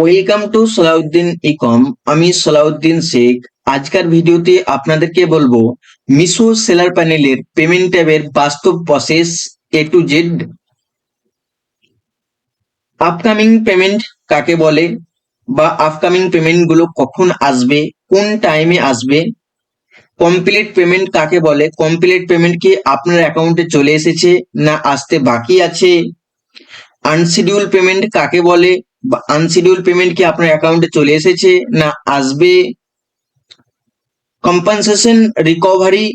Welcome to Salauddin ইকম আমি সালাউদ্দিন শেখ। আজকের ভিডিওতে আপনাদেরকে বলব, মিশো সেলার প্যানেলের পেমেন্ট ট্যাবের বাস্তব process A to Z upcoming payment কাকে বলে বা আপকামিং পেমেন্টগুলো কখন আসবে, কোন টাইমে আসবে কমপ্লিট পেমেন্ট কাকে বলে কমপ্লিট পেমেন্ট কি আপনার অ্যাকাউন্টে চলে এসেছে না আসতে বাকি আছে আনশিডিউল পেমেন্ট কাকে বলে আনশিডিউল পেমেন্ট কি আপনার অ্যাকাউন্টে চলে এসেছে না আসবে? কম্পেনসেশন রিকভারি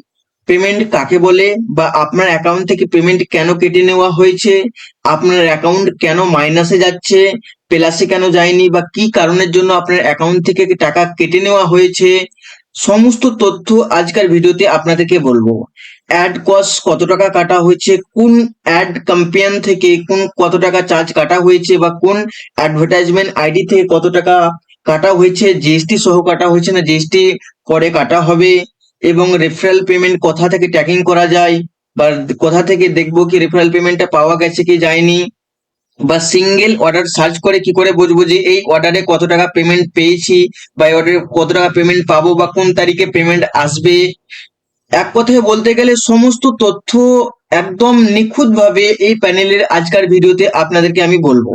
পেমেন্ট কাকে বলে? বা আপনার অ্যাকাউন্ট থেকে পেমেন্ট কেন কেটে নেওয়া হয়েছে? আপনার অ্যাকাউন্ট কেন মাইনাসে যাচ্ছে? প্লাসে কেন যায়নি? বা কি কারণের জন্য আপনার অ্যাকাউন্ট থেকে টাকা কেটে নেওয়া হয়েছে? সমস্ত তথ্য আজকের ভিডিওতে আপনাদেরকে বলব। অ্যাড কস্ট কত টাকা কাটা হয়েছে, কোন অ্যাড ক্যাম্পেইন থেকে কোন কত টাকা চার্জ কাটা হয়েছে বা কোন অ্যাডভার্টাইজমেন্ট আইডি থেকে কত টাকা কাটা হয়েছে জিএসটি সহ কাটা হয়েছে না জিএসটি পরে কাটা হবে এবং রেফারেল পেমেন্ট কোথা থেকে ট্র্যাকিং করা যায় বা কোথা থেকে দেখব কি রেফারেল পেমেন্টটা পাওয়া গেছে কি যায়নি বা সিঙ্গেল অর্ডার সার্চ করে কি করে বুঝব যে এই অর্ডারে কত টাকা পেমেন্ট পেয়েছি বা এই অর্ডারে কত টাকা পেমেন্ট পাবো বা কোন তারিখে পেমেন্ট আসবে এক কথায় বলতে গেলে সমস্ত তথ্য একদম নিখুঁত ভাবে এই প্যানেলের আজকের ভিডিওতে আপনাদেরকে আমি বলব।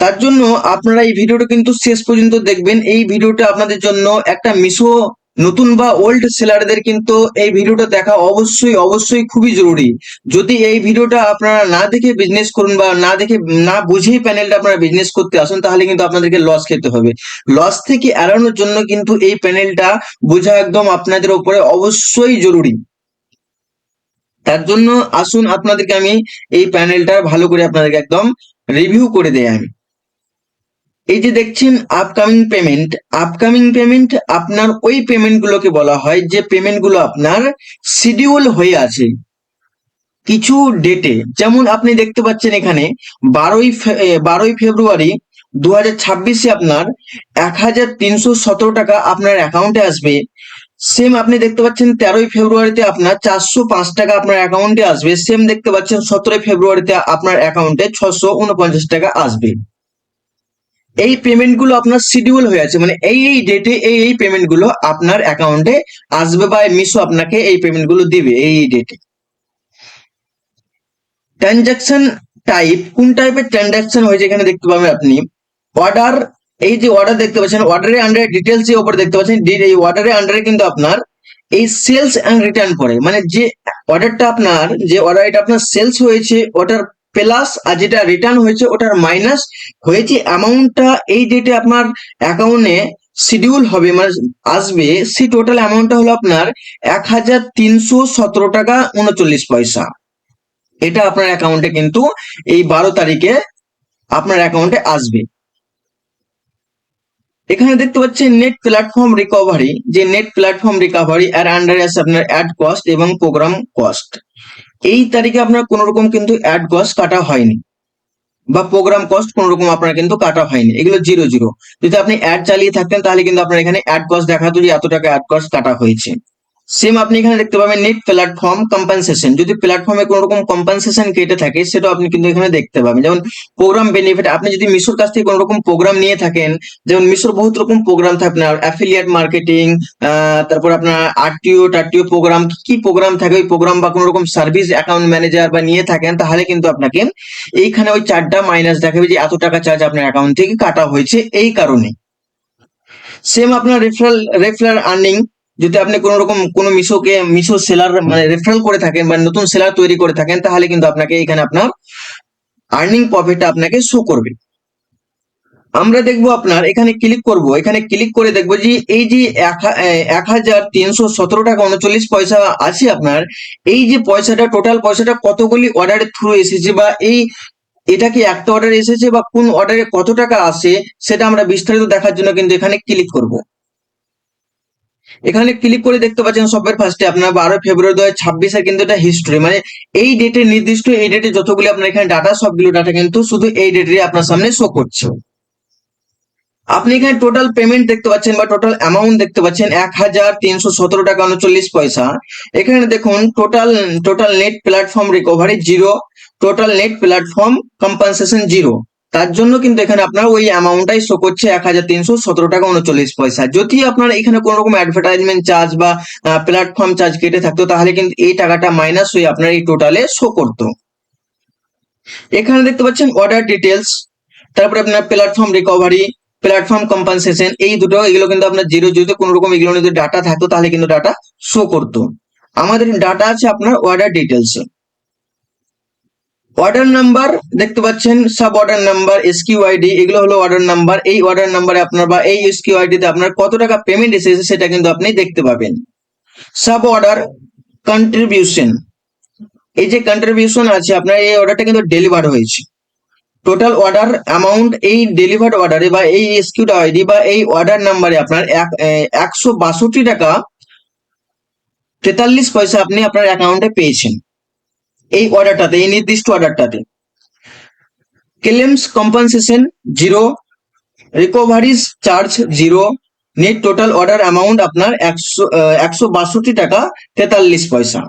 তার জন্য আপনারা এই ভিডিওটা কিন্তু শেষ পর্যন্ত দেখবেন। এই ভিডিওটা আপনাদের জন্য একটা মিশো নতুন বা ওল্ড সেলারদের কিন্তু এই ভিডিওটা দেখা অবশ্যই অবশ্যই খুবই জরুরি। যদি এই ভিডিওটা আপনারা না দেখে বিজনেস করুন বা না দেখে, না বুঝেই প্যানেলটা আপনারা বিজনেস করতে আসুন, তাহলে কিন্তু আপনাদেরকে লস খেতে হবে। লস থেকে এড়ানোর জন্য কিন্তু এই প্যানেলটা বোঝা একদম আপনাদের উপরে অবশ্যই জরুরি। তার জন্য আসুন আপনাদেরকে আমি এই প্যানেলটা ভালো করে আপনাদেরকে একদম রিভিউ করে দেয় আমি। এই যে দেখছেন আপকামিং পেমেন্ট আপকামিং পেমেন্ট আপনার ওই পেমেন্ট গুলোকে বলা হয় যে পেমেন্টগুলো আপনার শিডিউল হয়ে আছে কিছু ডেটে যেমন আপনি দেখতে পাচ্ছেন এখানে বারোই বারোই ফেব্রুয়ারি দু হাজার ছাব্বিশে আপনার এক হাজার তিনশো সতেরো টাকা আপনার অ্যাকাউন্টে আসবে। সেম আপনি দেখতে পাচ্ছেন তেরোই ফেব্রুয়ারিতে আপনার চারশো পাঁচ টাকা আপনার অ্যাকাউন্টে আসবে। সেম দেখতে পাচ্ছেন সতেরোই ফেব্রুয়ারিতে আপনার অ্যাকাউন্টে ছশো উনপঞ্চাশ টাকা আসবে। এই পেমেন্টগুলো আপনার শিডিউল হয়ে আছে। মানে এই এই ডেটে এই এই পেমেন্টগুলো আপনার অ্যাকাউন্টে আসবে বা মিশো আপনাকে এই পেমেন্টগুলো দিবে, এই এই ডেটে ট্রানজাকশন টাইপ কোন টাইপের ট্রানজাকশন হয়েছে এখানে দেখতে পাবেন আপনি? অর্ডার এই যে অর্ডার দেখতে পাচ্ছেন অর্ডারের আন্ডারে ডিটেলস এর উপর দেখতে পাচ্ছেন এই অর্ডারের আন্ডারে কিন্তু আপনার এই সেলস এন্ড রিটার্ন পড়ে। মানে যে অর্ডারটা আপনার, যে অর্ডার এটা আপনার সেলস হয়েছে, ওটার প্লাস আর যেটা রিটার্ন হয়েছে ওটার মাইনাস হয়েছে অ্যামাউন্টটা এই ডেটে আপনার অ্যাকাউন্টে শিডিউল হবে মানে আসবে, সেই টোটাল অ্যামাউন্টটা হলো আপনার এক হাজার তিনশো সতেরো টাকা উনচল্লিশ পয়সা। এটা আপনার অ্যাকাউন্টে কিন্তু এই বারো তারিখে আপনার অ্যাকাউন্টে আসবে। এখানে দেখতে পাচ্ছেন নেট প্ল্যাটফর্ম রিকভারি যে নেট প্ল্যাটফর্ম রিকভারি এর আন্ডারে আছে আপনার অ্যাড কস্ট এবং প্রোগ্রাম কস্ট এই তারিখে আপনার কোনো রকম কিন্তু অ্যাড কস্ট কাটা হয়নি। বা প্রোগ্রাম কস্ট কোনো রকম আপনার কিন্তু কাটা হয়নি। এগুলো জিরো জিরো যদি আপনি অ্যাড চালিয়ে থাকতেন, তাহলে কিন্তু আপনার এখানে অ্যাড কস্ট দেখাতো যে এত টাকা অ্যাড কস্ট কাটা হয়েছে। সেম আপনি এখানে দেখতে পাবেন নেট প্ল্যাটফর্ম কম্পেনসেশন যদি প্ল্যাটফর্মে কোনো রকম কম্পেনসেশন কেটে থাকে সেটা আপনি কিন্তু এখানে দেখতে পাবেন। যেমন প্রোগ্রাম বেনিফিট আপনি যদি মিশোর কাছ থেকে কোনো রকম প্রোগ্রাম নিয়ে থাকেন, যেমন মিশোর বহুত রকম প্রোগ্রাম থাকে আপনার অ্যাফিলিয়েট মার্কেটিং তারপর আপনার আরটিও, টারটিও প্রোগ্রাম কি কি প্রোগ্রাম থাকে, ওই প্রোগ্রাম বা কোনো রকম সার্ভিস অ্যাকাউন্ট ম্যানেজার বা নিয়ে থাকেন, তাহলে কিন্তু আপনাকে এইখানে ওই চারটা মাইনাস দেখাবে যে এত টাকা চার্জ আপনার অ্যাকাউন্ট থেকে কাটা হয়েছে এই কারণে। সেম আপনার রেফারেল রেফারেল আর্নিং যদি আপনি কোন রকম কোনো মিশোকে, মিশো সেলার মানে রেফারেল করে থাকেন বা নতুন সেলার তৈরি করে থাকেন, তাহলে কিন্তু আপনাকে এখানে আপনার আর্নিং প্রফিটটা আপনাকে শো করবে। আমরা দেখব আপনার, এখানে ক্লিক করব, এখানে ক্লিক করে দেখব যে এই যে এক হাজার তিনশো সতেরো টাকা উনচল্লিশ পয়সা আছে আপনার, এই যে পয়সাটা টোটাল পয়সাটা কতগুলি অর্ডারের থ্রু এসেছে বা এই, এটা কি একটা অর্ডার এসেছে বা কোন অর্ডারে কত টাকা আসে সেটা আমরা বিস্তারিত দেখার জন্য কিন্তু এখানে ক্লিক করব। এখানে ক্লিক করে দেখতে পাচ্ছেন সবের ফার্স্টে আপনার বারো ফেব্রুয়ারি দু হাজার কিন্তু এটা হিস্ট্রি মানে এই ডেটে নির্দিষ্ট এই ডেটে যতগুলি আপনার এখানে ডাটা সবগুলো ডাটা কিন্তু শুধু এই ডেটে আপনার সামনে শো করছে। আপনি এখানে টোটাল পেমেন্ট দেখতে পাচ্ছেন বা টোটাল অ্যামাউন্ট দেখতে পাচ্ছেন এক হাজার তিনশো সতেরো টাকা উনচল্লিশ পয়সা। এখানে দেখুন total total net platform recovery zero total net platform compensation zero তার জন্য কিন্তু এখানে আপনার ওই অ্যামাউন্টটাই শো করছে এক হাজার তিনশো সতেরো টাকা উনচল্লিশ পয়সা। যদি আপনার এখানে কোনো রকম অ্যাডভার্টাইজমেন্ট চার্জ বা প্ল্যাটফর্ম চার্জ কেটে থাকতো, তাহলে কিন্তু এই টাকাটা মাইনাস হয়ে আপনার এই টোটালে শো করতো। এখানে দেখতে পাচ্ছেন অর্ডার ডিটেলস তারপরে আপনার প্ল্যাটফর্ম রিকভারি প্ল্যাটফর্ম কম্পানসেশন এই দুটো, এগুলো কিন্তু আপনার জিরো যদি কোনো রকম এগুলো যদি ডাটা থাকতো, তাহলে কিন্তু ডাটা শো করতো। আমাদের ডাটা আছে আপনার অর্ডার ডিটেলস অর্ডার নাম্বার দেখতে পাচ্ছেন sub order number SKU ID এগুলো হলো অর্ডার নাম্বার এই অর্ডার নাম্বারে আপনার বা এই এসকিউ আইডিতে আপনার কত টাকা পেমেন্ট এসেছে সেটা কিন্তু আপনি দেখতে পাবেন। সাব অর্ডার কন্ট্রিবিউশন এই যে কন্ট্রিবিউশন আছে, আপনার এই অর্ডারটা কিন্তু ডেলিভার হয়েছে। টোটাল অর্ডার অ্যামাউন্ট এই ডেলিভার্ড অর্ডারে বা এই এসকিউড আইডি বা এই অর্ডার নাম্বারে আপনার এক একশো বাষট্টি টাকা তেতাল্লিশ পয়সা আপনি আপনার অ্যাকাউন্টে পেয়েছেন। এই অর্ডারটাতে এই নির্দিষ্ট অর্ডারটাতে claims compensation zero recoveries charge zero net total order amount আপনার একশো একশো বাষট্টি টাকা তেতাল্লিশ পয়সা।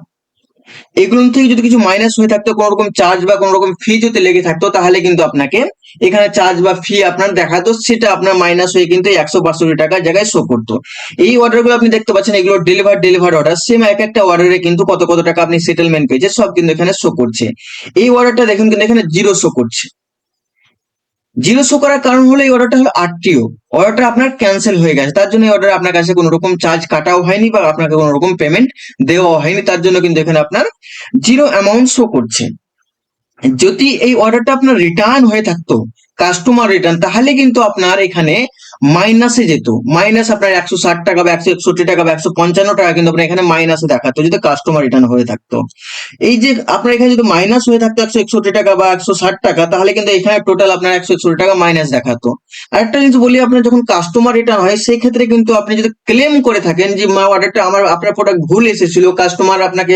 এগুলো থেকে যদি কিছু মাইনাস হয়ে থাকতো কোনো রকম চার্জ বা কোনো রকম ফি যদি লেগে থাকতো, তাহলে কিন্তু আপনাকে এখানে চার্জ বা ফি আপনার দেখাতো, সেটা আপনার মাইনাস হয়ে কিন্তু একশো বাষট্টি টাকার জায়গায় শো করতো। এই অর্ডারগুলো আপনি দেখতে পাচ্ছেন, এগুলো ডেলিভার ডেলিভার অর্ডার সেম এক একটা অর্ডারে কিন্তু কত কত টাকা আপনি সেটেলমেন্ট পেয়েছে সব কিন্তু এখানে শো করছে। এই অর্ডারটা দেখুন কিন্তু এখানে জিরো শো করছে। জিরো শো করার কারণ হলো এই অর্ডারটা হলো আটটিও অর্ডারটা আপনার ক্যান্সেল হয়ে গেছে। তার জন্য এই অর্ডার আপনার কাছে কোনো রকম চার্জ কাটাও হয়নি বা আপনাকে কোনো রকম পেমেন্ট দেওয়া হয়নি। তার জন্য কিন্তু এখানে আপনার জিরো অ্যামাউন্ট শো করছে। যদি এই অর্ডারটা আপনার রিটার্ন হয়ে থাকতো কাস্টমার রিটার্ন তাহলে কিন্তু আপনার এখানে মাইনাসে যেত। মাইনাস আপনার একশো ষাট টাকা বা একশো একষট্টি টাকা বা একশো পঞ্চান্ন টাকা কিন্তু আপনার এখানে মাইনাসে দেখাতো, যদি কাস্টমার রিটার্ন হয়ে থাকতো। এই যে আপনার এখানে যদি মাইনাস হয়ে থাকতো একশো একষট্টি টাকা বা একশো ষাট টাকা, তাহলে কিন্তু এখানে টোটাল আপনার একশো একষট্টি টাকা মাইনাস দেখাতো। আরেকটা জিনিস বলি, আপনার যখন কাস্টমার রিটার্ন হয় সেই ক্ষেত্রে কিন্তু আপনি যদি ক্লেম করে থাকেন যে, মা অর্ডারটা আমার, আপনার প্রোডাক্ট ভুল এসেছিল কাস্টমার আপনাকে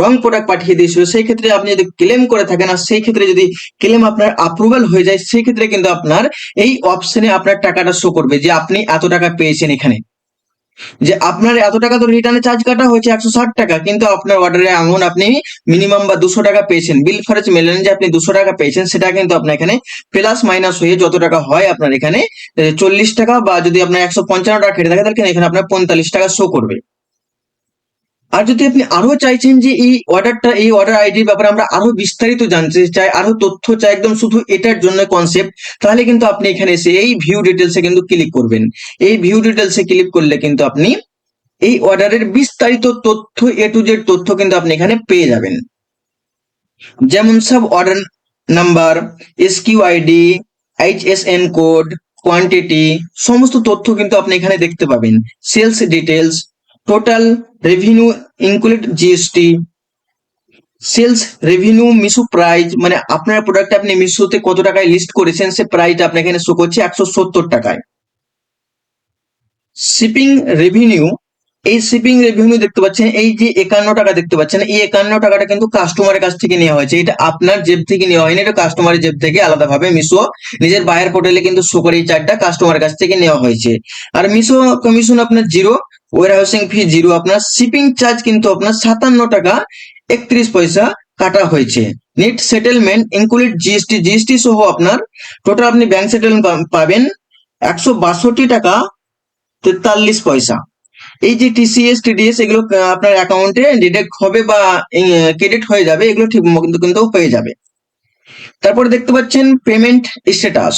রং প্রোডাক্ট পাঠিয়ে দিয়েছিল সেই ক্ষেত্রে আপনি যদি ক্লেম করে থাকেন, আর সেই ক্ষেত্রে যদি ক্লেম আপনার অ্যাপ্রুভাল হয়ে যায় সেই ক্ষেত্রে কিন্তু আপনার এই অপশনে আপনার টাকাটা শো করবে যে আপনি এত টাকা পেয়েছেন এখানে। যে আপনার এত টাকা তো রিটার্নে চার্জ কাটা হয়েছে একশো ষাট টাকা, কিন্তু আপনার অর্ডারে এমন আপনি মিনিমাম বা দুশো টাকা পেয়েছেন। বিল খরচ মেলেন যে আপনি দুশো টাকা পেয়েছেন, সেটা কিন্তু আপনার এখানে প্লাস মাইনাস হয়ে যত টাকা হয় আপনার এখানে চল্লিশ টাকা বা যদি আপনার একশো পঞ্চান্ন টাকা কেটে থাকে, তাহলে এখানে আপনার পঁয়তাল্লিশ টাকা শো করবে। আর যদি আপনি আরও চাইছেন যে এই অর্ডারটা, এই অর্ডার আইডির ব্যাপারে আমরা আরও বিস্তারিত জানতে চাই, আরও তথ্য চাই, একদম শুধু এটার জন্য কনসেপ্ট তাহলে কিন্তু আপনি এখানে এসে এই ভিউ ডিটেলসে কিন্তু ক্লিক করবেন। এই ভিউ ডিটেলসে ক্লিক করলে কিন্তু আপনি এই অর্ডারের বিস্তারিত তথ্য এ টু জেড তথ্য কিন্তু আপনি এখানে পেয়ে যাবেন। যেমন সব order number SKU ID HSN code quantity সমস্ত তথ্য কিন্তু আপনি এখানে দেখতে পাবেন। Sales details total revenue include GST sales revenue Meesho price মানে আপনার প্রোডাক্ট আপনি মিশোতে কত টাকায় লিস্ট করেছেন, সে প্রাইসটা আপনার এখানে শো করছে একশো সত্তর টাকায়। শিপিং রেভিনিউ এই শিপিং রেভিনিউ দেখতে পাচ্ছেন, এই যে একান্ন টাকা দেখতে পাচ্ছেন, এই একান্ন টাকাটা কিন্তু কাস্টমারের কাছ থেকে নেওয়া হয়েছে। এটা আপনার জেব থেকে নেওয়া হয়নি, এটা কাস্টমারের জেব থেকে আলাদাভাবে মিশো নিজের বায়ার পোর্টালে কিন্তু শো করে এই চারটা কাস্টমারের কাছ থেকে নেওয়া হয়েছে। আর মিশো কমিশন আপনার zero warehousing fee zero আপনার শিপিং চার্জ কিন্তু আপনার সাতান্ন টাকা একত্রিশ পয়সা কাটা হয়েছে। Net settlement include GST GST সহ আপনার টোটাল আপনি ব্যাংক সেটেলমেন্ট পাবেন একশো বাষট্টি টাকা তেতাল্লিশ পয়সা। এই যে টিসিএস টিডিএস এগুলো আপনার অ্যাকাউন্টে ডিডাক্ট হবে বা ক্রেডিট হয়ে যাবে, এগুলো ঠিক মতো কিন্তু হয়ে যাবে। তারপরে দেখতে পাচ্ছেন পেমেন্ট স্ট্যাটাস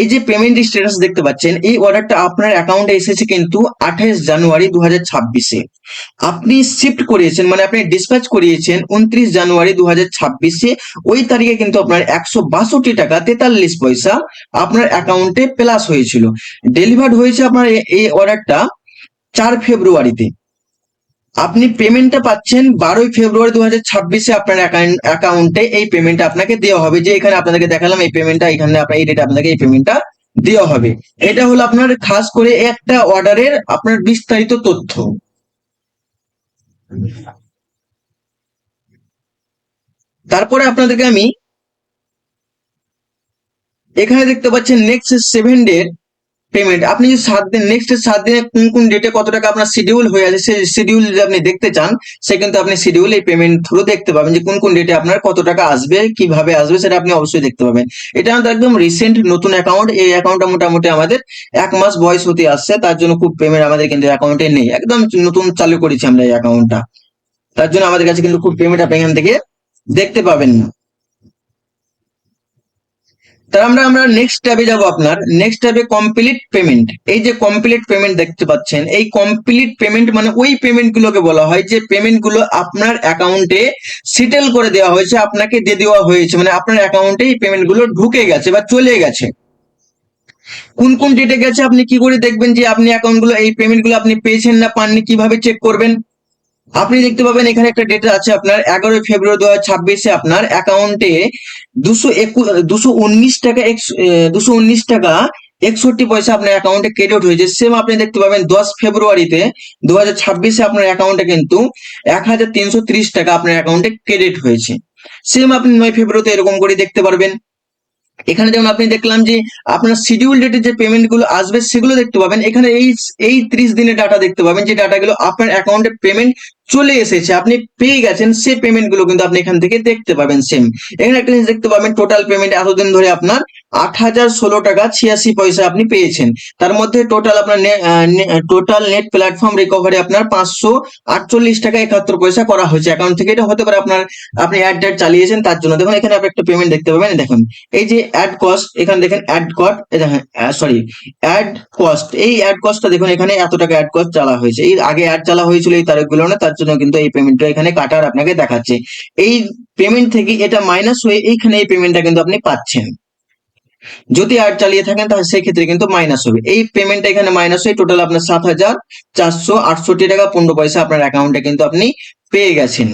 এই যে পেমেন্ট স্ট্যাটাস দেখতে পাচ্ছেন, এই অর্ডারটা আপনার অ্যাকাউন্টে এসেছে কিন্তু আঠাইশ জানুয়ারি দু হাজার ছাব্বিশে। আপনি শিফট করিয়েছেন মানে আপনি ডিসপ্যাচ করিয়েছেন উনত্রিশ জানুয়ারি দু হাজার ছাব্বিশে, ওই তারিখে কিন্তু আপনার একশো বাষট্টি টাকা তেতাল্লিশ পয়সা আপনার অ্যাকাউন্টে প্লাস হয়েছিল। ডেলিভার্ড হয়েছে আপনার এই অর্ডারটা চার ফেব্রুয়ারিতে। আপনি পেমেন্টটা পাচ্ছেন বারোই ফেব্রুয়ারি দু হাজার ছাব্বিশে আপনার অ্যাকাউন্টে এই পেমেন্টটা আপনাকে দেওয়া হবে। যে এখানে আপনাদেরকে দেখালাম, এই পেমেন্টটা এখানে আপনার এই ডেটে আপনাকে এই পেমেন্টটা দেওয়া হবে। এটা হলো আপনার খাস করে একটা অর্ডারের আপনার বিস্তারিত তথ্য। তারপরে আপনাদেরকে আমি এখানে দেখতে পাচ্ছেন নেক্সট সেভেন ডের পেমেন্ট আপনি যদি সাত দিন নেক্সট সাত দিনে কোন কোন ডেটে কত টাকা আপনার শিডিউল হয়ে আছে, সেই শিডিউল যদি আপনি দেখতে চান, সে কিন্তু আপনি শিডিউল এই পেমেন্ট থ্রু দেখতে পাবেন যে কোন কোন ডেটে আপনার কত টাকা আসবে, কীভাবে আসবে, সেটা আপনি অবশ্যই দেখতে পাবেন। এটা আমাদের একদম রিসেন্ট নতুন অ্যাকাউন্ট এই অ্যাকাউন্টটা মোটামুটি আমাদের এক মাস বয়স হতে আসছে, তার জন্য খুব পেমেন্ট আমাদের কিন্তু অ্যাকাউন্টে নেই। একদম নতুন চালু করেছি আমরা এই অ্যাকাউন্টটা তার জন্য আমাদের কাছে কিন্তু খুব পেমেন্ট আপনি এখান থেকে দেখতে পাবেন। না তার আমরা আমরা নেক্সট ট্যাবে যাব আপনার। নেক্সট ট্যাবে কমপ্লিট পেমেন্ট এই যে কমপ্লিট পেমেন্ট দেখতে পাচ্ছেন, এই কমপ্লিট পেমেন্ট মানে ওই পেমেন্ট গুলোকে বলা হয় যে পেমেন্টগুলো আপনার অ্যাকাউন্টে সেটেল করে দেওয়া হয়েছে, আপনাকে দিয়ে দেওয়া হয়েছে। মানে আপনার অ্যাকাউন্টে এই পেমেন্টগুলো ঢুকে গেছে বা চলে গেছে। কোন কোন ডেটে গেছে? আপনি কি করে দেখবেন যে আপনি অ্যাকাউন্টগুলো, এই পেমেন্টগুলো আপনি পেয়েছেন না, পাননি? কীভাবে চেক করবেন? আপনি দেখতে পাবেন এখানে একটা ডেটা আছে আপনার এগারোই ফেব্রুয়ারি দু হাজার ছাব্বিশে আপনার অ্যাকাউন্টে দুশো একুশ দুশো উনিশ টাকা দুশো উনিশ টাকা একষট্টি পয়সা আপনার অ্যাকাউন্টে ক্রেডিট হয়েছে। সেম আপনি দেখতে পাবেন দশ ফেব্রুয়ারিতে দু হাজার ছাব্বিশে আপনার অ্যাকাউন্টে কিন্তু এক হাজার তিনশো ত্রিশ টাকা আপনার অ্যাকাউন্টে ক্রেডিট হয়েছে। সেম আপনি নয় ফেব্রুয়ারিতে এরকম করে দেখতে পারবেন। এখানে যেমন আপনি দেখলাম যে আপনার শিডিউল ডেটে যে পেমেন্টগুলো আসবে সেগুলো দেখতে পাবেন। এখানে এই এই ত্রিশ দিনের ডাটা দেখতে পাবেন। যে ডাটাগুলো আপনার অ্যাকাউন্টে পেমেন্ট চলে এসেছে। আপনি পেয়ে গেছেন সেই পেমেন্টগুলো কিন্তু আপনি এখান থেকে দেখতে পাবেন সেম এখানে একটা জিনিস দেখতে পাবেন টোটাল পেমেন্ট এতদিন ধরে আপনার আট হাজার ষোলো টাকা ছিয়াশি পয়সা আপনি পেয়েছেন। তার মধ্যে টোটাল আপনার টোটাল নেট প্ল্যাটফর্ম রিকভারি আপনার পাঁচশো আটচল্লিশ টাকা একাত্তর পয়সা করা হয়েছে। অ্যাকাউন্ট থেকে এটা হতে পারে আপনার, আপনি অ্যাড ড্যাড চালিয়েছেন, তার জন্য। দেখুন, এখানে আপনি একটা পেমেন্ট দেখতে পাবেন, দেখুন। এই যে অ্যাড কস্ট এখানে দেখেন অ্যাড কট দেখেন সরি অ্যাড কস্ট এই অ্যাড কস্টটা দেখুন, এখানে এত টাকা অ্যাড কস্ট চালা হয়েছে। এই আগে অ্যাড চালা হয়েছিল, এই তারিখগুলো না, তার জন্য কিন্তু এই পেমেন্টটা এখানে কাটার আপনাকে দেখাচ্ছে। এই পেমেন্ট থেকে এটা মাইনাস হয়ে এইখানে এই পেমেন্টটা কিন্তু আপনি পাচ্ছেন। যদি আর চালিয়ে থাকেন, তাহলে সেই ক্ষেত্রে কিন্তু মাইনাস হবে। এই পেমেন্টটা এখানে মাইনাস হয়ে টোটাল আপনার সাত হাজার চারশো আটষট্টি টাকা পনেরো পয়সা আপনার অ্যাকাউন্টে কিন্তু আপনি পেয়ে গেছেন।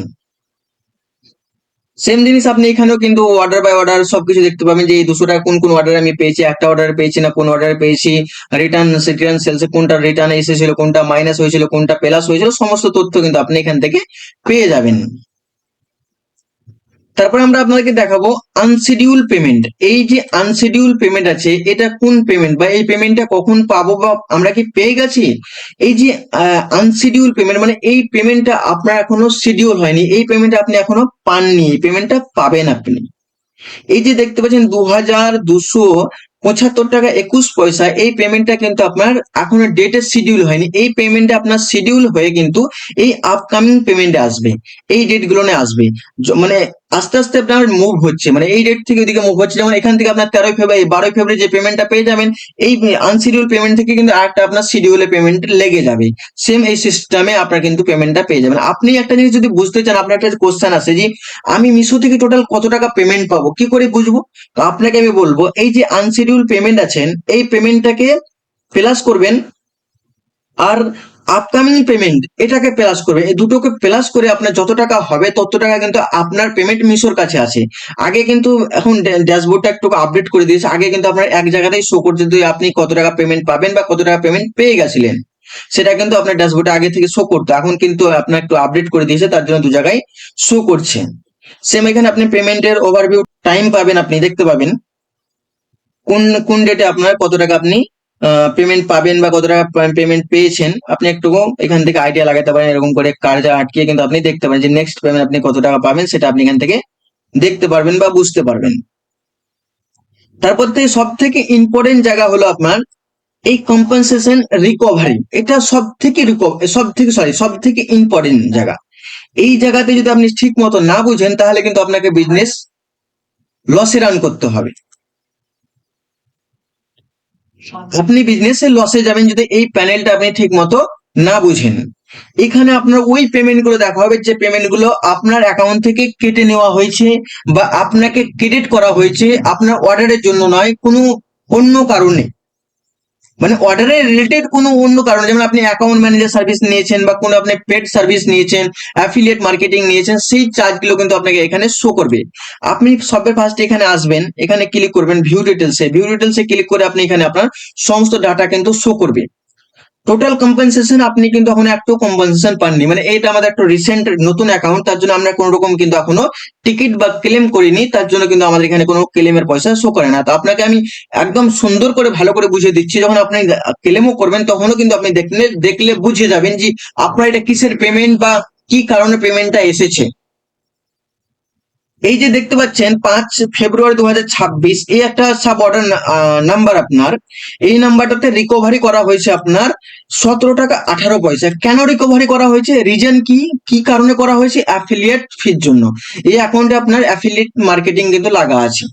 সেম জিনিস আপনি এখানেও কিন্তু অর্ডার বাই অর্ডার সবকিছু দেখতে পাবেন যে এই দুশো টাকা কোন কোন অর্ডার আমি পেয়েছি, একটা অর্ডার পেয়েছি না, কোন অর্ডার পেয়েছি রিটার্ন রিটার্ন সেলস কোনটা রিটার্ন এসেছিল, কোনটা মাইনাস হয়েছিল, কোনটা প্লাস হয়েছিল, সমস্ত তথ্য কিন্তু আপনি এখান থেকে পেয়ে যাবেন। তারপরে আমরা আপনাদেরকে দেখাবো আনশিডিউল পেমেন্ট এই যে আনশিডিউল পেমেন্ট আছে, এটা কোন পেমেন্ট বা এই পেমেন্টটা কখন পাবো বা আমরা কি পেয়ে গেছি? এই যে আনশিডিউল পেমেন্ট মানে এই পেমেন্টটা আপনার এখনও শিডিউল হয়নি, এই পেমেন্টটা আপনি এখনও পাননি, এই পেমেন্টটা পাবেন আপনি। এই যে দেখতে পাচ্ছেন দু হাজার দুশো পঁচাত্তর টাকা একুশ পয়সা, এই পেমেন্টটা কিন্তু আপনার এখনও ডেটের শিডিউল হয়নি, এই পেমেন্টটা আপনার শিডিউল হয়ে কিন্তু এই আপকামিং পেমেন্টে আসবে, এই ডেটগুলো আসবে। মানে আস্তে আস্তে আপনার মুভ হচ্ছে। মানে এই ডেট থেকে ওইদিকে মুভ হচ্ছে। যেমন এখান থেকে আপনার তেরোই ফেব্রুয়ারি বারোই ফেব্রুয়ারি যে পেমেন্টটা পেয়ে যাবেন, এই আনশিডিউল পেমেন্ট থেকে কিন্তু আরেকটা আপনার শিডিউলে পেমেন্ট লেগে যাবে। সেম এই সিস্টেমে আপনার কিন্তু পেমেন্টটা পেয়ে যাবেন। আপনি একটা জিনিস যদি বুঝতে চান, আপনার একটা কোশ্চেন আছে যে, আমি মিশো থেকে টোটাল কত টাকা পেমেন্ট পাবো? কি করে বুঝব? আপনাকে আমি বলব, এই যে আনশিডিউল পেমেন্ট আছেন, এই পেমেন্টটাকে প্লাস করবেন। আর আপকামিং পেমেন্ট এটাকে প্লাস করবে। এই দুটোকে প্লাস করে আপনার যত টাকা হবে, তত টাকা কিন্তু আপনার পেমেন্ট মিশোর কাছে আছে। আগে কিন্তু এখন ড্যাশবোর্ডটা একটু আপডেট করে দিয়েছে। আগে কিন্তু আপনার এক জায়গাতেই শো করছে যে আপনি কত টাকা পেমেন্ট পাবেন বা কত টাকা পেমেন্ট পেয়ে গেছিলেন। সেটা কিন্তু আপনার ড্যাশবোর্ডে আগে থেকে শো করতো। এখন কিন্তু আপনার একটু আপডেট করে দিয়েছে, তার জন্য দু জায়গায় শো করছে। সেম এখানে আপনি পেমেন্টের ওভারভিউ টাইম পাবেন আপনি, দেখতে পাবেন। কোন কোন ডেটে আপনার কত টাকা আপনি পেমেন্ট পাবেন বা কত টাকা পেমেন্ট পেয়েছেন, আপনি একটু এখান থেকে আইডিয়া লাগাতে পারেন, এরকম করে কার্ডে আটকিয়ে কিন্তু আপনি দেখতে পারেন যে নেক্সট পেমেন্ট আপনি কত টাকা পাবেন, সেটা আপনি এখান থেকে দেখতে পারবেন বা বুঝতে পারবেন। তারপর থেকে সব থেকে ইম্পর্টেন্ট জায়গা হলো আপনার এই কম্পেনসেশন রিকভারি এটা সব থেকে সব থেকে সরি সব থেকে ইম্পর্টেন্ট জায়গা। এই জায়গাতে যদি আপনি ঠিক মতো না বুঝেন, তাহলে কিন্তু আপনাকে বিজনেস লসে রান করতে হবে। আপনি বিজনেসে লসে যাবেন যদি এই প্যানেলটা আপনি ঠিক মতো না বুঝেন। এখানে আপনার ওই পেমেন্টগুলো দেখা হবে যে পেমেন্টগুলো আপনার অ্যাকাউন্ট থেকে কেটে নেওয়া হয়েছে বা আপনাকে ক্রেডিট করা হয়েছে আপনার অর্ডারের জন্য নয়, কোনো অন্য কারণে। মানে অর্ডারের রিলেটেড কোনো অন্য কারণে যেমন আপনি অ্যাকাউন্ট ম্যানেজার সার্ভিস নিয়েছেন বা কোনো আপনি পেড সার্ভিস নিয়েছেন অ্যাফিলিয়েট মার্কেটিং নিয়েছেন, সেই চার্জগুলো কিন্তু আপনাকে এখানে শো করবে। আপনি সবে ফার্স্ট এখানে আসবেন, এখানে ক্লিক করবেন ভিউ ডিটেলসে ভিউ ডিটেলসে ক্লিক করে আপনি এখানে আপনার সমস্ত ডাটা কিন্তু শো করবে। টোটাল কম্পেনসেশন আপনি কিন্তু এখন একটু কম্পেনসেশন পাননি। মানে এটা আমাদের একটা রিসেন্ট নতুন অ্যাকাউন্ট তার জন্য আমরা কোনো রকম কিন্তু এখনও টিকিট বা ক্লেম করিনি, তার জন্য কিন্তু আমাদের এখানে কোনো ক্লেমের পয়সা শো করে না। তো আপনাকে আমি একদম সুন্দর করে, ভালো করে বুঝিয়ে দিচ্ছি, যখন আপনি ক্লেমও করবেন, তখনও কিন্তু আপনি দেখলে দেখলে বুঝে যাবেন যে আপনার এটা কিসের পেমেন্ট বা কি কারণে পেমেন্টটা এসেছে। এই যে দেখতে পাচ্ছেন, পাঁচ ফেব্রুয়ারি দু এই একটা সাব অর্ডার নাম্বার আপনার। এই নাম্বারটাতে রিকভারি করা হয়েছে আপনার সতেরো টাকা আঠারো পয়সা। কেন রিকভারি করা হয়েছে? রিজন কি? কি কারণে করা হয়েছে? অ্যাফিলিয়েট ফির জন্য। এই অ্যাকাউন্টে আপনার অ্যাফিলিয়েট মার্কেটিং কিন্তু লাগা আছে।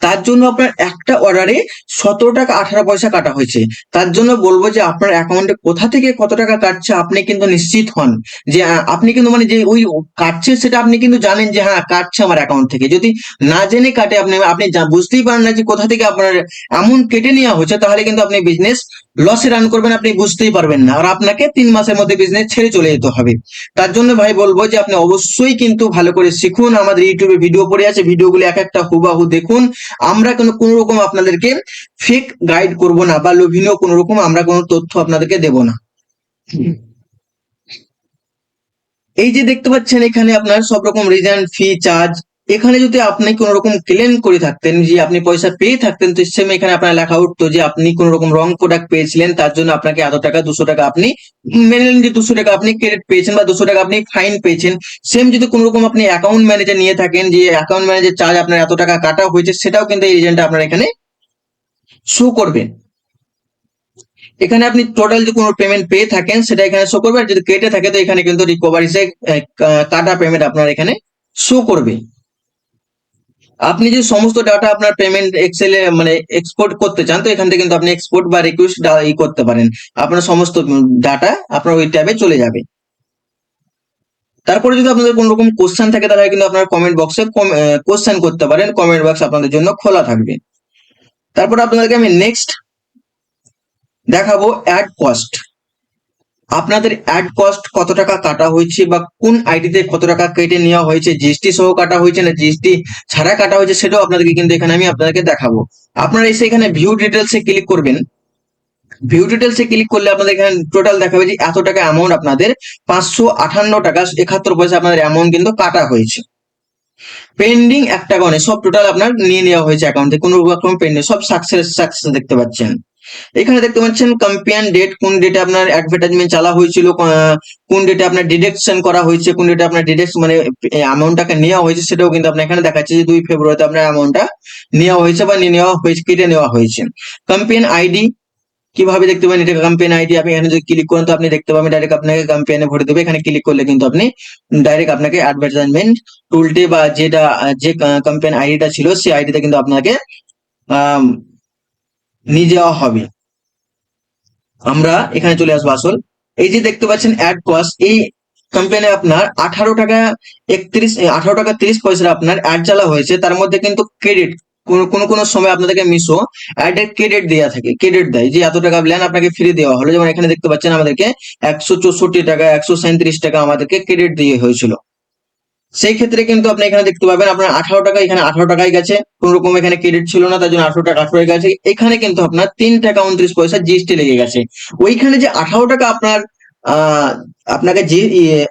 তার জন্য আপনার একটা অর্ডারে সতেরো টাকা আঠারো পয়সা কাটা হয়েছে। তার জন্য বলব যে আপনার অ্যাকাউন্টে কোথা থেকে কত টাকা কাটছে আপনি কিন্তু নিশ্চিত হন। যে আপনি কিন্তু মানে যে ওই কাটছে সেটা আপনি কিন্তু জানেন যে হ্যাঁ কাটছে আমার অ্যাকাউন্ট থেকে। যদি না জেনে কাটে, আপনি আপনি বুঝতেই পারেন না যে কোথা থেকে আপনার এমন কেটে নেওয়া হচ্ছে তাহলে কিন্তু আপনি বিজনেস লসে রান করবেন আপনি বুঝতেই পারবেন না। আর আপনাকে তিন মাসের মধ্যে বিজনেস ছেড়ে চলে যেতে হবে। তার জন্য ভাই বলব যে আপনি অবশ্যই কিন্তু ভালো করে শিখুন। আমাদের ইউটিউবে ভিডিও পড়ে আছে। ভিডিওগুলো এক একটা হুবাহু দেখুন। আমরা কোনো কোনো রকম আপনাদেরকে ফেক গাইড করব না বা লোভনীয় কোনো রকম আমরা কোনো তথ্য আপনাদেরকে দেব না। এই যে দেখতে পাচ্ছেন এখানে আপনার সব রকম রিজার্ন ফি চার্জ এখানে যদি আপনি কোন রকম ক্লেম করে থাকতেন যে আপনি পয়সা পেয়ে থাকতেন, তো সেম এখানে আপনার লেখা উঠতো যে আপনি কোন রকম রং প্রোডাক্ট পেয়েছিলেন, তার জন্য আপনাকে এত টাকা, দুশো টাকা আপনি মেনে নিন যে দুশো টাকা আপনি ক্রেডিট পেয়েছেন বা দুশো টাকা আপনি ফাইন পেয়েছেন সেম যদি কোন রকম আপনি অ্যাকাউন্ট ম্যানেজার নিয়ে থাকেন, যে অ্যাকাউন্ট ম্যানেজার চার্জ আপনার এত টাকা কাটা হয়েছে, সেটাও কিন্তু এই রিজনটা আপনার এখানে শো করবে। এখানে আপনি টোটাল যদি কোনো পেমেন্ট পেয়ে থাকেন, সেটা এখানে শো করবে, আর যদি কেটে থাকে, তো এখানে কিন্তু রিকভারি কাটা পেমেন্ট আপনার এখানে শো করবে। আপনি যে সমস্ত ডাটা আপনার পেমেন্ট এক্সেলে মানে এক্সপোর্ট করতে চান, তো এখান থেকে কিন্তু আপনি এক্সপোর্ট বা রিকোয়েস্ট ই করতে পারেন। আপনার সমস্ত ডাটা আপনার ওই ট্যাবে চলে যাবে। তারপরে যদি আপনাদের কোনো রকম কোশ্চেন থাকে, তাহলে কিন্তু আপনার কমেন্ট বক্সে কোশ্চেন করতে পারেন। কমেন্ট বক্স আপনাদের জন্য খোলা থাকবে। তারপর আপনাদেরকে আমি নেক্সট দেখাবো অ্যাড কস্ট আপনাদের অ্যাড কস্ট কত টাকা কাটা হয়েছে বা কোন আইডিতে কত টাকা কেটে নেওয়া হয়েছে জিএসটি সহ কাটা হয়েছে না জিএসটি ছাড়া কাটা হয়েছে সেটাও আপনাদেরকে কিন্তু এখানে আমি আপনাদেরকে দেখাবো। আপনারা এসে এখানে ভিউ ডিটেলসে ক্লিক করবেন। ভিউ ডিটেলসে ক্লিক করলে আপনাদের এখানে টোটাল দেখাবে যে এত টাকা অ্যামাউন্ট আপনাদের পাঁচশো আঠান্ন টাকা একাত্তর পয়সা আপনাদের অ্যামাউন্ট কিন্তু কাটা হয়েছে। পেন্ডিং একটা নেই সব টোটাল আপনার নিয়ে নেওয়া হয়েছে অ্যাকাউন্টে কোনো রকম পেন্ডিং সব সাকসেস সাকসেস দেখতে পাচ্ছেন। এখানে দেখতে পাচ্ছেন কম্পেয়ার ডেট কোন ডেটে আপনার অ্যাডভার্টাইজমেন্ট চালা হয়েছিল কোন ডেটে আপনার ডিডাকশন করা হয়েছে, কোন ডেটে আপনার ডিডাক্ট মানে অ্যামাউন্টটাকে নেওয়া হয়েছে সেটাও কিন্তু আপনার এখানে দেখাচ্ছে যে দুই ফেব্রুয়ারিতে আপনার অ্যামাউন্টটা নেওয়া হয়েছে বা নেওয়া হয়েছে, কেটে নেওয়া হয়েছে। কম্পেন আইডি কীভাবে দেখতে পাবেন এটা কম্পেন আইডি আপনি এখানে যদি ক্লিক করেন তো আপনি দেখতে পাবেন ডাইরেক্ট আপনাকে কম্পেনে ভরে দেবে। এখানে ক্লিক করলে কিন্তু আপনি ডাইরেক্ট আপনাকে অ্যাডভার্টাইজমেন্ট টুলটে বা যেটা, যে কম্পেন আইডিটা ছিল, সেই আইডিতে কিন্তু আপনাকে নিয়ে যাওয়া হবে। আমরা এখানে চলে আসব আসল। এই যে দেখতে পাচ্ছেন অ্যাড কস্ট এই কোম্পানি আপনার আঠারো টাকা একত্রিশ আঠারো টাকা তিরিশ পয়সা আপনার অ্যাড চালা হয়েছে। তার মধ্যে কিন্তু ক্রেডিট কোন কোন সময় আপনাদেরকে মিশো অ্যাডের ক্রেডিট দেওয়া থাকে ক্রেডিট দেয়। যে এত টাকা প্ল্যান আপনাকে ফ্রি দেওয়া হলো। যেমন এখানে দেখতে পাচ্ছেন আমাদেরকে একশো চৌষট্টি টাকা, একশো সাঁত্রিশ টাকা আমাদেরকে ক্রেডিট দিয়ে হয়েছিল। সেই ক্ষেত্রে কিন্তু আপনি এখানে দেখতে পাবেন আপনার আঠারো টাকা, এখানে আঠারো টাকায় গেছে। কোন রকম এখানে ক্রেডিট ছিল না, তার জন্য আঠারো টাকা, আঠারো গেছে। এখানে কিন্তু আপনার তিন টাকা উনত্রিশ পয়সা জিএসটি লেগে গেছে। ওইখানে যে আঠারো টাকা আপনার আপনাকে যে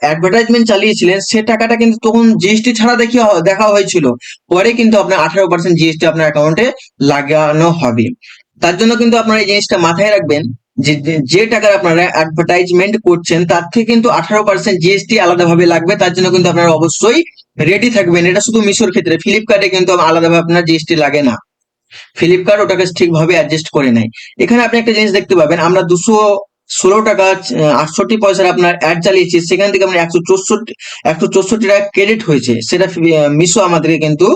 অ্যাডভার্টাইজমেন্ট চালিয়েছিলেন, সে টাকাটা কিন্তু তখন জিএসটি ছাড়া দেখি দেখা হয়েছিল। পরে কিন্তু আপনার আঠারো পার্সেন্ট জিএসটি আপনার অ্যাকাউন্টে লাগানো হবে। তার জন্য কিন্তু আপনার এই জিনিসটা মাথায় রাখবেন যে টাকার আপনারা অ্যাডভার্টাইজমেন্ট করছেন, তার থেকে কিন্তু আঠারো পার্সেন্ট জিএসটি আলাদাভাবে লাগবে, তার জন্য কিন্তু আপনারা অবশ্যই রেডি থাকবেন। এটা শুধু মিশোর ক্ষেত্রে ফ্লিপকার্টে কিন্তু আলাদাভাবে আপনার জিএসটি লাগে না। ফ্লিপকার্ট ওটাকে ঠিকভাবে অ্যাডজাস্ট করে নেয়। এখানে আপনি একটা জিনিস দেখতে পাবেন, আমরা দুশো ষোলো টাকা আটষট্টি পয়সার আপনার অ্যাড চালিয়েছি। সেখান থেকে আমরা একশো চৌষট্টি একশো চৌষট্টি টাকা ক্রেডিট হয়েছে। সেটা মিশো আমাদেরকে কিন্তু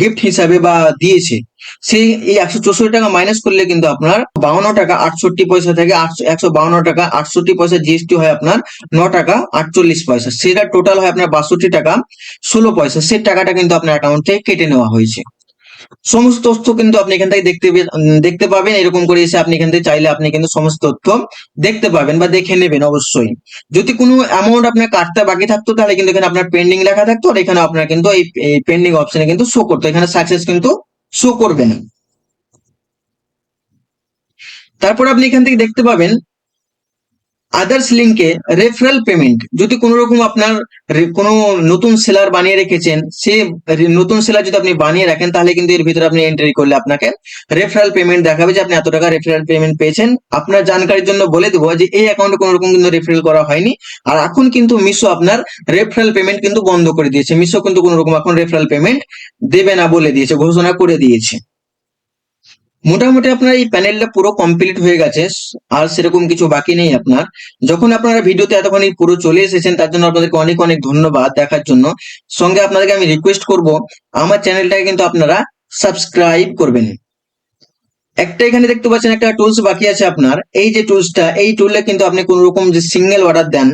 গিফট হিসাবে বা দিয়েছে। সেই এই একশো চৌষট্টি টাকা মাইনাস করলে কিন্তু আপনার বাউন্ন টাকা আটষট্টি পয়সা থেকে একশো বাউন্ন টাকা আটষট্টি পয়সা জিএসটি হয় আপনার ন টাকা আটচল্লিশ পয়সা। সেটা টোটাল হয় আপনার বাষট্টি টাকা ষোলো পয়সা। সেই টাকাটা কিন্তু আপনার অ্যাকাউন্ট থেকে কেটে নেওয়া হয়েছে। সমস্ত তথ্য কিন্তু আপনি এখান থেকে দেখতে দেখতে পাবেন। এরকম করে এসে আপনি এখান থেকে চাইলে আপনি কিন্তু সমস্ত তথ্য দেখতে পাবেন বা দেখে নেবেন অবশ্যই। যদি কোনো অ্যামাউন্ট আপনার কাটতে বাকি থাকতো, তাহলে কিন্তু এখানে আপনার পেন্ডিং লেখা থাকতো আর এখানে আপনার কিন্তু এই পেন্ডিং অপশনে কিন্তু শো করতো। এখানে সাকসেস কিন্তু শো করবে না। তারপর আপনি এখান থেকে দেখতে পাবেন আদার্স লিঙ্কে রেফারেল পেমেন্ট যদি কোনো রকম আপনার কোনো নতুন সেলার বানিয়ে রেখেছেন, সে নতুন সেলার যদি আপনি বানিয়ে রাখেন, তাহলে কিন্তু এর ভিতরে আপনি এন্ট্রি করলে আপনাকে রেফারেল পেমেন্ট দেখাবে যে আপনি এত টাকা রেফারেল পেমেন্ট পেয়েছেন। আপনার জানকারির জন্য বলে দেবো যে এই অ্যাকাউন্টে কোনো রকম কিন্তু রেফারেল করা হয়নি। আর এখন কিন্তু মিশো আপনার রেফারেল পেমেন্ট কিন্তু বন্ধ করে দিয়েছে। মিশো কিন্তু কোনো রকম এখন রেফারেল পেমেন্ট দেবে না বলে দিয়েছে, ঘোষণা করে দিয়েছে। মোটামুটি আপনার এই প্যানেলটা পুরো কমপ্লিট হয়ে গেছে, আর সেরকম কিছু বাকি নেই আপনার। যখন আপনারা ভিডিওতে এতক্ষণ পুরো চলে এসেছেন, তার জন্য আপনাদেরকে অনেক অনেক ধন্যবাদ দেখার জন্য। সঙ্গে আপনাদেরকে আমি রিকোয়েস্ট করব, আমার চ্যানেলটাকে কিন্তু আপনারা সাবস্ক্রাইব করবেন। একটা এখানে দেখতে পাচ্ছেন একটা টুলস বাকি আছে আপনার। এই যে টুলসটা এই টুলে কিন্তু আপনি কোন রকম যে সিঙ্গেল অর্ডার দেন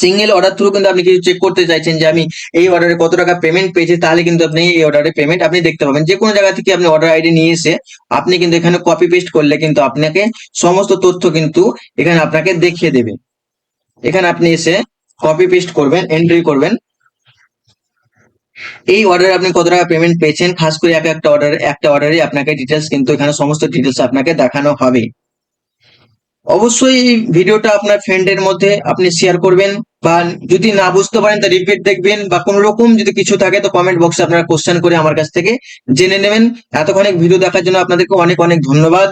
সিঙ্গেল অর্ডার থ্রু কিন্তু আপনি কিছু চেক করতে চাইছেন যে আমি এই অর্ডারে কত টাকা পেমেন্ট পেয়েছি, তাহলে কিন্তু আপনি এই অর্ডারে পেমেন্ট আপনি দেখতে পাবেন। যে কোনো জায়গা থেকে আপনি অর্ডার আইডি নিয়ে এসে আপনি কিন্তু এখানে কপি পেস্ট করলে কিন্তু আপনাকে সমস্ত তথ্য কিন্তু এখানে আপনাকে দেখিয়ে দেবে। এখানে আপনি এসে কপি পেস্ট করবেন এন্ট্রি করবেন। এই অর্ডারে আপনি কত টাকা পেমেন্ট পেয়েছেন, খাস করে এক একটা অর্ডার একটা অর্ডারে আপনাকে ডিটেলস কিন্তু এখানে সমস্ত ডিটেলস আপনাকে দেখানো হবে। অবশ্যই এই ভিডিওটা আপনার ফ্রেন্ডের মধ্যে আপনি শেয়ার করবেন বা যদি না বুঝতে পারেন, তা রিপিট দেখবেন বা কোন রকম যদি কিছু থাকে, তো কমেন্ট বক্সে আপনারা কোশ্চেন করে আমার কাছ থেকে জেনে নেবেন। এতক্ষণ ভিডিও দেখার জন্য আপনাদেরকে অনেক অনেক ধন্যবাদ।